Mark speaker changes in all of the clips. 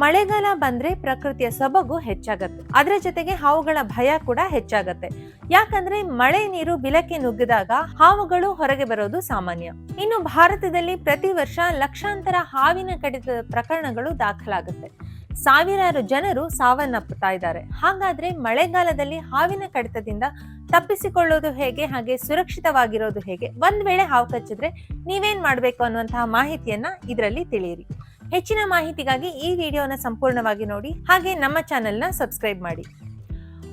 Speaker 1: ಮಳೆಗಾಲ ಬಂದ್ರೆ ಪ್ರಕೃತಿಯ ಸೊಬಗು ಹೆಚ್ಚಾಗತ್ತೆ. ಅದರ ಜೊತೆಗೆ ಹಾವುಗಳ ಭಯ ಕೂಡ ಹೆಚ್ಚಾಗತ್ತೆ. ಯಾಕಂದ್ರೆ ಮಳೆ ನೀರು ಬಿಲಕ್ಕೆ ನುಗ್ಗಿದಾಗ ಹಾವುಗಳು ಹೊರಗೆ ಬರೋದು ಸಾಮಾನ್ಯ. ಇನ್ನು ಭಾರತದಲ್ಲಿ ಪ್ರತಿ ವರ್ಷ ಲಕ್ಷಾಂತರ ಹಾವಿನ ಕಡಿತದ ಪ್ರಕರಣಗಳು ದಾಖಲಾಗುತ್ತೆ. ಸಾವಿರಾರು ಜನರು ಸಾವನ್ನಪ್ಪುತ್ತಾ ಇದ್ದಾರೆ. ಹಾಗಾದ್ರೆ ಮಳೆಗಾಲದಲ್ಲಿ ಹಾವಿನ ಕಡಿತದಿಂದ ತಪ್ಪಿಸಿಕೊಳ್ಳೋದು ಹೇಗೆ, ಹಾಗೆ ಸುರಕ್ಷಿತವಾಗಿರೋದು ಹೇಗೆ? ಒಂದ್ ವೇಳೆ ಹಾವು ಕಚ್ಚಿದ್ರೆ ನೀವೇನ್ ಮಾಡ್ಬೇಕು ಅನ್ನುವಂತಹ ಮಾಹಿತಿಯನ್ನ ಇದರಲ್ಲಿ ತಿಳಿಯಿರಿ. ಹೆಚ್ಚಿನ ಮಾಹಿತಿಗಾಗಿ ಈ ವಿಡಿಯೋನ ಸಂಪೂರ್ಣವಾಗಿ ನೋಡಿ, ಹಾಗೆ ನಮ್ಮ ಚಾನೆಲ್ನ ಸಬ್ಸ್ಕ್ರೈಬ್ ಮಾಡಿ.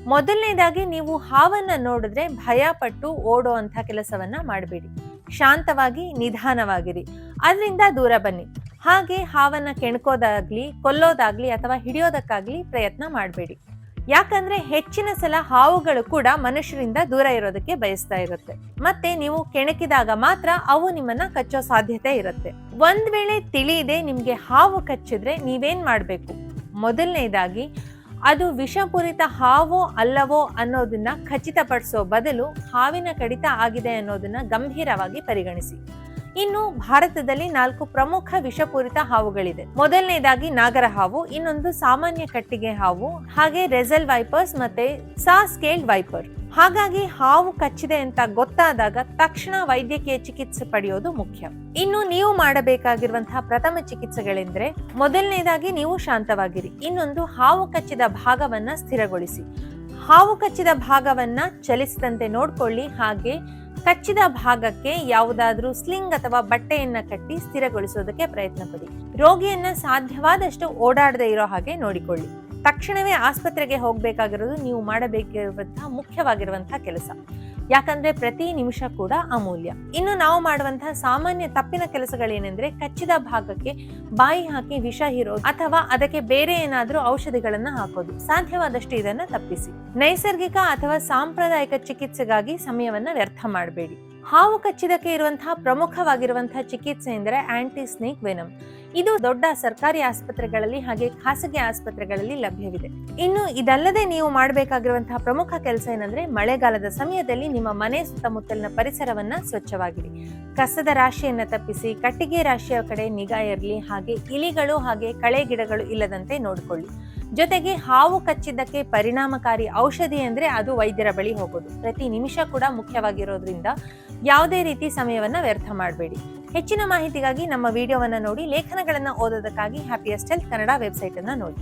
Speaker 1: ಮೊದಲನೇದಾಗಿ ನೀವು ಹಾವನ್ನ ನೋಡಿದ್ರೆ ಭಯ ಪಟ್ಟು ಓಡೋ ಅಂತ ಕೆಲಸವನ್ನ ಮಾಡಬೇಡಿ. ಶಾಂತವಾಗಿ, ನಿಧಾನವಾಗಿರಿ. ಅದರಿಂದ ದೂರ ಬನ್ನಿ. ಹಾಗೆ ಹಾವನ್ನ ಕೆಣ್ಕೋದಾಗ್ಲಿ, ಕೊಲ್ಲೋದಾಗ್ಲಿ ಅಥವಾ ಹಿಡಿಯೋದಕ್ಕಾಗ್ಲಿ ಪ್ರಯತ್ನ ಮಾಡಬೇಡಿ. ಯಾಕಂದ್ರೆ ಹೆಚ್ಚಿನ ಸಲ ಹಾವುಗಳು ಕೂಡ ಮನುಷ್ಯರಿಂದ ದೂರ ಇರೋದಕ್ಕೆ ಬಯಸ್ತಾ ಇರುತ್ತೆ. ಮತ್ತೆ ನೀವು ಕೆಣಕಿದಾಗ ಮಾತ್ರ ಅವು ನಿಮ್ಮನ್ನ ಕಚ್ಚೋ ಸಾಧ್ಯತೆ ಇರುತ್ತೆ. ಒಂದ್ ವೇಳೆ ತಿಳಿಯದೆ ನಿಮ್ಗೆ ಹಾವು ಕಚ್ಚಿದ್ರೆ ನೀವೇನ್ ಮಾಡ್ಬೇಕು? ಮೊದಲನೇದಾಗಿ, ಅದು ವಿಷಪೂರಿತ ಹಾವೋ ಅಲ್ಲವೋ ಅನ್ನೋದನ್ನ ಖಚಿತಪಡಿಸೋ ಬದಲು ಹಾವಿನ ಕಡಿತ ಆಗಿದೆ ಅನ್ನೋದನ್ನ ಗಂಭೀರವಾಗಿ ಪರಿಗಣಿಸಿ. ಇನ್ನು ಭಾರತದಲ್ಲಿ ನಾಲ್ಕು ಪ್ರಮುಖ ವಿಷಪೂರಿತ ಹಾವುಗಳಿದೆ. ಮೊದಲನೇದಾಗಿ ನಾಗರ ಹಾವು, ಇನ್ನೊಂದು ಸಾಮಾನ್ಯ ಕಟ್ಟಿಗೆ ಹಾವು, ಹಾಗೆ ರೆಸಲ್ ವೈಪರ್ಸ್ ಮತ್ತೆ ಸಾ ಸ್ಕೇಲ್ಡ್ ವೈಪರ್. ಹಾಗಾಗಿ ಹಾವು ಕಚ್ಚಿದೆ ಅಂತ ಗೊತ್ತಾದಾಗ ತಕ್ಷಣ ವೈದ್ಯಕೀಯ ಚಿಕಿತ್ಸೆ ಪಡೆಯೋದು ಮುಖ್ಯ. ಇನ್ನು ನೀವು ಮಾಡಬೇಕಾಗಿರುವಂತಹ ಪ್ರಥಮ ಚಿಕಿತ್ಸೆಗಳೆಂದ್ರೆ ಮೊದಲನೇದಾಗಿ ನೀವು ಶಾಂತವಾಗಿರಿ. ಇನ್ನೊಂದು ಹಾವು ಕಚ್ಚಿದ ಭಾಗವನ್ನ ಸ್ಥಿರಗೊಳಿಸಿ. ಹಾವು ಕಚ್ಚಿದ ಭಾಗವನ್ನ ಚಲಿಸದಂತೆ ನೋಡ್ಕೊಳ್ಳಿ. ಹಾಗೆ ಕಚ್ಚಿದ ಭಾಗಕ್ಕೆ ಯಾವುದಾದ್ರೂ ಸ್ಲಿಂಗ್ ಅಥವಾ ಬಟ್ಟೆಯನ್ನ ಕಟ್ಟಿ ಸ್ಥಿರಗೊಳಿಸೋದಕ್ಕೆ ಪ್ರಯತ್ನ ಪಡಿ. ರೋಗಿಯನ್ನ ಸಾಧ್ಯವಾದಷ್ಟು ಓಡಾಡದೇ ಇರೋ ಹಾಗೆ ನೋಡಿಕೊಳ್ಳಿ. ತಕ್ಷಣವೇ ಆಸ್ಪತ್ರೆಗೆ ಹೋಗಬೇಕಾಗಿರೋದು ನೀವು ಮಾಡಬೇಕಿರುವಂತಹ ಮುಖ್ಯವಾಗಿರುವಂತಹ ಕೆಲಸ. ಯಾಕಂದ್ರೆ ಪ್ರತಿ ನಿಮಿಷ ಕೂಡ ಅಮೂಲ್ಯ. ಇನ್ನು ನಾವು ಮಾಡುವಂತಹ ಸಾಮಾನ್ಯ ತಪ್ಪಿನ ಕೆಲಸಗಳೇನೆಂದ್ರೆ ಕಚ್ಚಿದ ಭಾಗಕ್ಕೆ ಬಾಯಿ ಹಾಕಿ ವಿಷ ಹೀರೋದು ಅಥವಾ ಅದಕ್ಕೆ ಬೇರೆ ಏನಾದ್ರೂ ಔಷಧಿಗಳನ್ನ ಹಾಕೋದು. ಸಾಧ್ಯವಾದಷ್ಟು ಇದನ್ನ ತಪ್ಪಿಸಿ. ನೈಸರ್ಗಿಕ ಅಥವಾ ಸಾಂಪ್ರದಾಯಿಕ ಚಿಕಿತ್ಸೆಗಾಗಿ ಸಮಯವನ್ನ ವ್ಯರ್ಥ ಮಾಡಬೇಡಿ. ಹಾವು ಕಚ್ಚಿದಕ್ಕೆ ಇರುವಂತಹ ಪ್ರಮುಖವಾಗಿರುವಂತಹ ಚಿಕಿತ್ಸೆ ಎಂದರೆ ಆಂಟಿ ಸ್ನೇಕ್ ವೆನಮ್ ಇದು ದೊಡ್ಡ ಸರ್ಕಾರಿ ಆಸ್ಪತ್ರೆಗಳಲ್ಲಿ ಹಾಗೆ ಖಾಸಗಿ ಆಸ್ಪತ್ರೆಗಳಲ್ಲಿ ಲಭ್ಯವಿದೆ. ಇನ್ನು ಇದಲ್ಲದೆ ನೀವು ಮಾಡಬೇಕಾಗಿರುವಂತಹ ಪ್ರಮುಖ ಕೆಲಸ ಏನಂದ್ರೆ ಮಳೆಗಾಲದ ಸಮಯದಲ್ಲಿ ನಿಮ್ಮ ಮನೆ ಸುತ್ತಮುತ್ತಲಿನ ಪರಿಸರವನ್ನ ಸ್ವಚ್ಛವಾಗಿಡಿ. ಕಸದ ರಾಶಿಯನ್ನ ತಪ್ಪಿಸಿ, ಕಟ್ಟಿಗೆ ರಾಶಿಯ ಕಡೆ ನಿಗಾ ಇರಲಿ, ಹಾಗೆ ಇಲಿಗಳು ಹಾಗೆ ಕಳೆ ಗಿಡಗಳು ಇಲ್ಲದಂತೆ ನೋಡಿಕೊಳ್ಳಿ. ಜೊತೆಗೆ ಹಾವು ಕಚ್ಚಿದ್ದಕ್ಕೆ ಪರಿಣಾಮಕಾರಿ ಔಷಧಿ ಅಂದ್ರೆ ಅದು ವೈದ್ಯರ ಬಳಿ ಹೋಗೋದು. ಪ್ರತಿ ನಿಮಿಷ ಕೂಡ ಮುಖ್ಯವಾಗಿರೋದ್ರಿಂದ ಯಾವುದೇ ರೀತಿ ಸಮಯವನ್ನ ವ್ಯರ್ಥ ಮಾಡಬೇಡಿ. ಹೆಚ್ಚಿನ ಮಾಹಿತಿಗಾಗಿ ನಮ್ಮ ವಿಡಿಯೋವನ್ನು ನೋಡಿ ಲೇಖನಗಳನ್ನು ಓದೋದಕ್ಕಾಗಿ ಹ್ಯಾಪಿಯಸ್ಟ್ ಹೆಲ್ತ್ ಕನ್ನಡ ವೆಬ್ಸೈಟನ್ನು ನೋಡಿ.